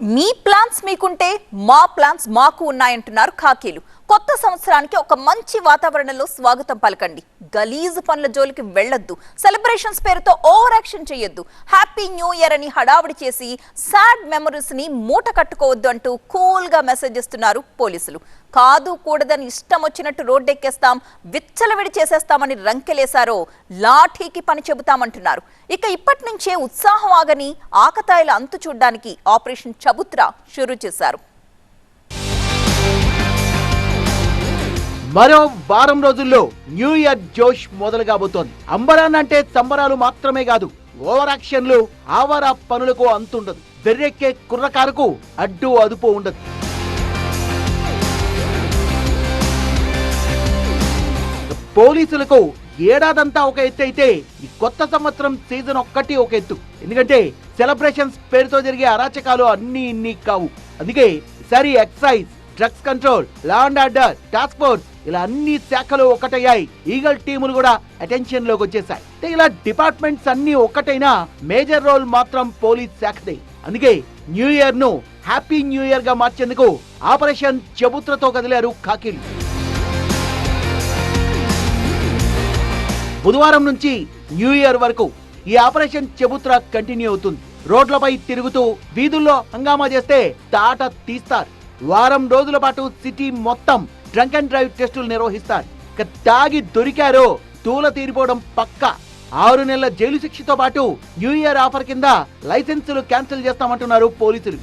మీ plans మీకుంటే మా plans మాకు ఉన్నాయంటున్నారు ఖాకీలు. కొత్త సంవత్సరానికి ఒక మంచి వాతావరణంలో స్వాగతం పలకండి. గలీజు పనుల జోలికి వెళ్ళొద్దు. సెలబ్రేషన్స్ పేరుతో ఓవర్ యాక్షన్ చేయొద్దు హ్యాపీ న్యూ ఇయర్ అని హడావిడి చేసి సాడ్ మెమరీస్ని మూట కట్టుకోవద్దు అంటూ కూల్గా మెసేజ్ ఇస్తున్నారు పోలీసులు. కాదు కూడదని ఇష్టం వచ్చినట్టు రోడ్డెక్కేస్తాం విచ్చలవిడి చేసేస్తామని రంకెలేశారో లాఠీకి పని చెబుతామంటున్నారు. ఇక ఇప్పటి నుంచే ఉత్సాహం ఆగని ఆకతాయిల అంతు చూడ్డానికి ఆపరేషన్ చబుత్రా షురూ చేశారు. మరో వారం రోజుల్లో న్యూ ఇయర్ జోష్ మొదలు కాబోతోంది. అంబరాన్ అంటే సంబరాలు మాత్రమే కాదు ఓవర్ యాక్షన్లు ఆవారా పనులకు అంతుండదు. వెర్రెక్కే కుర్రకారుకు అడ్డు అదుపు ఉండదు. పోలీసులకు ఏడాదంతా ఒక ఎత్తు అయితే ఈ కొత్త సంవత్సరం సీజన్ ఒక్కటి ఒక ఎత్తు. ఎందుకంటే సెలబ్రేషన్స్ పేరుతో జరిగే అరాచకాలు అన్ని ఇన్ని కావు. అందుకే ఈసారి excise drugs control law and order task force ఇలా అన్ని శాఖలు ఒకటయ్యాయి ఈగల్ టీములు కూడా అటెన్షన్లోకి వచ్చేసాయి ఇలా డిపార్ట్మెంట్స్ అన్ని ఒకటైనా మేజర్ రోల్ మాత్రం పోలీస్ శాఖదే. అందుకే న్యూ ఇయర్ను హ్యాపీ న్యూ ఇయర్గా మార్చేందుకు ఆపరేషన్ చెబుత్రతో కదిలారు ఖాకీలు బుధవారం నుంచి న్యూ ఇయర్ వరకు ఈ ఆపరేషన్ చెబుత్ర కంటిన్యూ అవుతుంది. రోడ్లపై తిరుగుతూ వీధుల్లో హంగామా చేస్తే తాట తీస్తారు. వారం రోజుల పాటు సిటీ మొత్తం డ్రంక్ అండ్ డ్రైవ్ టెస్టులు నిర్వహిస్తారు. ఇక తాగి దొరికారో తూల తీరిపోవడం పక్క. ఆరు నెలల జైలు శిక్షతో పాటు న్యూ ఇయర్ ఆఫర్ కింద లైసెన్సులు క్యాన్సిల్ చేస్తామంటున్నారు పోలీసులు.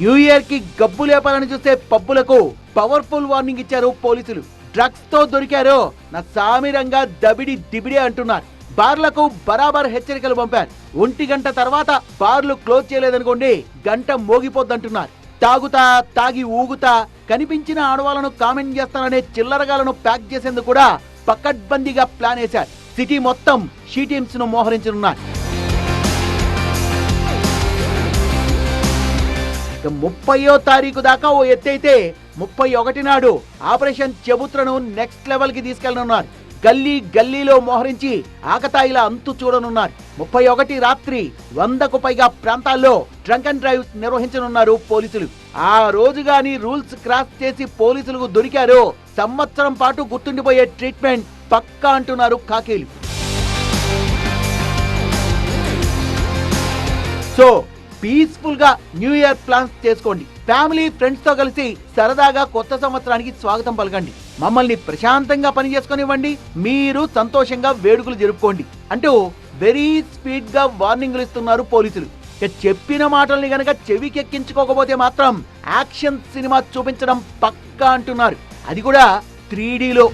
న్యూ ఇయర్కి గబ్బు లేపాలని చూసే పబ్బులకు పవర్ఫుల్ వార్నింగ్ ఇచ్చారు పోలీసులు. డ్రగ్స్తో దొరికారో నా సామిరంగా దబిడి దిబిడి అంటున్నారు. బార్లకు బరాబర్ హెచ్చరికలు పంపారు. ఒంటి గంట తర్వాత బార్లు క్లోజ్ చేయలేదనుకోండి గంట మోగిపోద్దంటున్నారు. తాగుతా తాగి ఊగుతా కనిపించిన ఆడవాళ్ళను కామెంట్ చేస్తాననే చిల్లరగాలను ప్యాక్ చేసేందుకు కూడా పకడ్బందీగా ప్లాన్ వేశారు. సిటీ మొత్తం షీ టీమ్స్ను మోహరించనున్నారు ముప్పయో తారీఖు దాకా ఓ ఎత్తైతే ముప్పై ఒకటి నాడు ఆపరేషన్ చెబుత్రను నెక్స్ట్ లెవెల్కి తీసుకెళ్ళనున్నారు. గల్లీ గల్లీలో మోహరించి ఆకతాయిల అంతు చూడనున్నారు. ముప్పై ఒకటి రాత్రి వందకు పైగా ప్రాంతాల్లో డ్రంక్ అండ్ డ్రైవ్ నిర్వహించనున్నారు పోలీసులు. ఆ రోజు గాని రూల్స్ క్రాస్ చేసి పోలీసులకు దొరికారో సంవత్సరం పాటు గుర్తుండిపోయే ట్రీట్మెంట్ పక్కా అంటున్నారు కాకీలు. సో పీస్ఫుల్గా న్యూ ఇయర్ ప్లాన్స్ చేసుకోండి. ఫ్యామిలీ ఫ్రెండ్స్తో కలిసి సరదాగా కొత్త సంవత్సరానికి స్వాగతం పలకండి. మమ్మల్ని ప్రశాంతంగా పని చేసుకొనివ్వండి మీరు సంతోషంగా వేడుకలు జరుపుకోండి. అంటూ వెరీ స్పీడ్గా వార్నింగ్లు ఇస్తున్నారు పోలీసులు. ఇక చెప్పిన మాటల్ని గనక చెవికెక్కించుకోకపోతే మాత్రం యాక్షన్ సినిమా చూపించడం పక్కా అంటున్నారు. అది కూడా త్రీ లో.